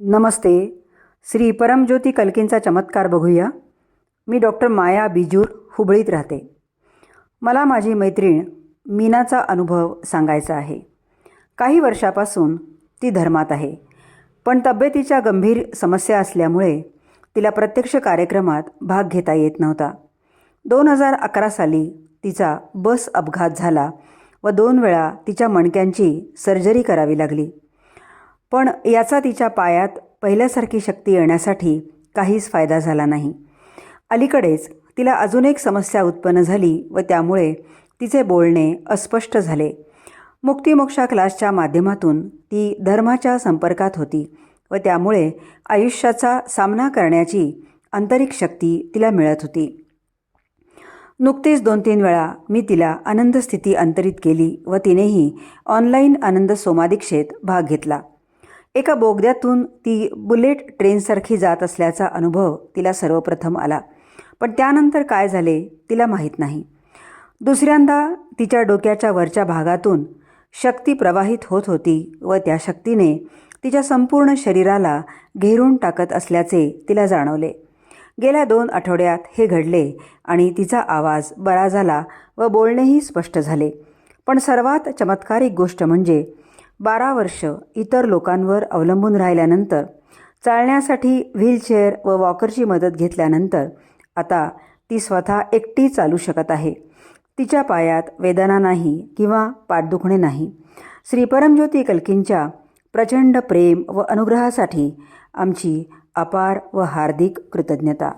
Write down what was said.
नमस्ते. श्री परमज्योती कल्कींचा चमत्कार बघूया. मी डॉक्टर माया बिजूर हुबळीत राहते. मला माझी मैत्रीण मीनाचा अनुभव सांगायचा आहे. काही वर्षापासून ती धर्मात आहे. पण तब्येतीच्या गंभीर समस्या असल्यामुळे तिला प्रत्यक्ष कार्यक्रमात भाग घेता येत नव्हता. दोन हजार अकरा साली तिचा बस अपघात झाला व दोन वेळा तिच्या मणक्यांची सर्जरी करावी लागली. पण याचा तिच्या पायात पहिल्यासारखी शक्ती येण्यासाठी काहीच फायदा झाला नाही. अलीकडेच तिला अजून एक समस्या उत्पन्न झाली व त्यामुळे तिचे बोलणे अस्पष्ट झाले. मुक्तिमोक्षा क्लासच्या माध्यमातून ती धर्माच्या संपर्कात होती व त्यामुळे आयुष्याचा सामना करण्याची आंतरिक शक्ती तिला मिळत होती. नुकतीच दोन तीन वेळा मी तिला आनंद स्थिती अंतरित केली व तिनेही ऑनलाईन आनंद सोमादीक्षेत भाग घेतला. एका बोगद्यातून ती बुलेट ट्रेनसारखी जात असल्याचा अनुभव तिला सर्वप्रथम आला. पण त्यानंतर काय झाले तिला माहीत नाही. दुसऱ्यांदा तिच्या डोक्याच्या वरच्या भागातून शक्ती प्रवाहित होत होती व त्या शक्तीने तिच्या संपूर्ण शरीराला घेरून टाकत असल्याचे तिला जाणवले. गेल्या दोन आठवड्यात हे घडले आणि तिचा आवाज बरा झाला व बोलणेही स्पष्ट झाले. पण सर्वात चमत्कारिक गोष्ट म्हणजे बारा वर्ष इतर लोकांवर अवलंबून राहिल्यानंतर चालण्यासाठी व्हीलचेअर व वॉकरची मदत घेतल्यानंतर आता ती स्वतः एकटी चालू शकत आहे. तिच्या पायात वेदना नाही किंवा पाठदुखणे नाही. श्री परमज्योती कल्कींच्या प्रचंड प्रेम व अनुग्रहासाठी आमची अपार व हार्दिक कृतज्ञता.